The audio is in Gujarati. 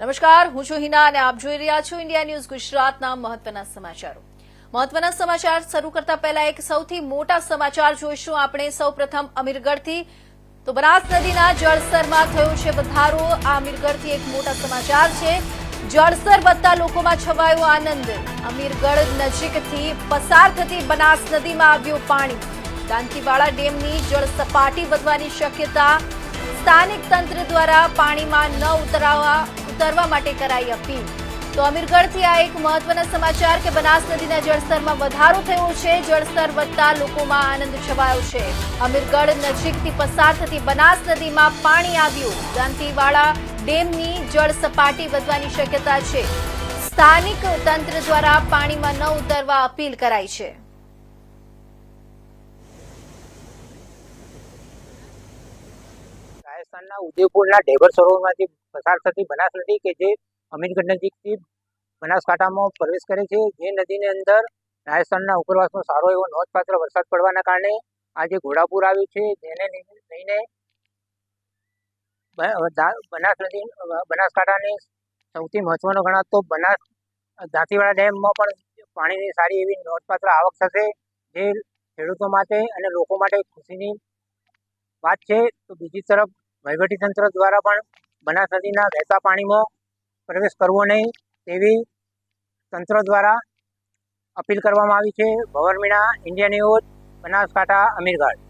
નમસ્કાર, હું છું હિના અને આપ જોઈ રહ્યા છો ઇન્ડિયા ન્યૂઝ ગુજરાતના મહત્વના સમાચારો. મહત્વના સમાચાર શરૂ કરતા પહેલા એક સૌથી મોટા સમાચાર જોઈશું આપણે. સૌપ્રથમ અમીરગઢથી તો બનાસ નદીના જળસ્તરમાં થયો છે વધારો. આ અમીરગઢથી એક મોટા સમાચાર છે. જળસ્તર વધતા લોકોમાં છવાયો આનંદ. અમીરગઢ નજીકથી પસાર થતી બનાસ નદીમાં આવ્યું પાણી. દાંતીવાડા ડેમની જળ સપાટી વધવાની શક્યતા. સ્થાનિક તંત્ર દ્વારા પાણીમાં ન ઉતરાવા ઉતરવા માટે કરાઈ અપીલ. તો અમીરગઢથી આ એક મહત્વના સમાચાર કે બનાસ નદીના જળસ્તરમાં વધારો થયો છે, જળસ્તર વધતા લોકોમાં આનંદ છવાયો છે. અમીરગઢ નજીકથી પસાર થતી બનાસ નદીમાં પાણી આવ્યું. દાંતીવાડા ડેમની જળ સપાટી વધવાની શક્યતા છે. સ્થાનિક તંત્ર દ્વારા પાણીમાં ન ઉતરવા અપીલ કરાઈ છે. રાજસ્થાનના ઉદયપુરના ઢેબર સરોવરમાંથી પસાર થતી બનાસ નદી કે જે અમીરગઢ નજીકથી બનાસકાંઠામાં પ્રવેશ કરે છે. જે નદીની અંદર રાજસ્થાનના ઉપરવાસમાં સારો એવો નોંધપાત્ર વરસાદ પડવાના કારણે આજે ઘોડાપુર આવ્યું છે. જેને લઈને બનાસ નદી બનાસકાંઠાની સૌથી મહત્વનો ગણાતો બનાસ દાંતીવાડા ડેમમાં પણ પાણીની સારી એવી નોંધપાત્ર આવક થશે. જે ખેડૂતો માટે અને લોકો માટે ખુશીની વાત છે. તો બીજી તરફ વહીવટીતંત્ર દ્વારા પણ બનાસ નદીના વહેતા પાણીમાં પ્રવેશ કરવો નહીં તેવી તંત્ર દ્વારા અપીલ કરવામાં આવી છે. Bhavar Meena, India news, Banaskantha, Amirgadh.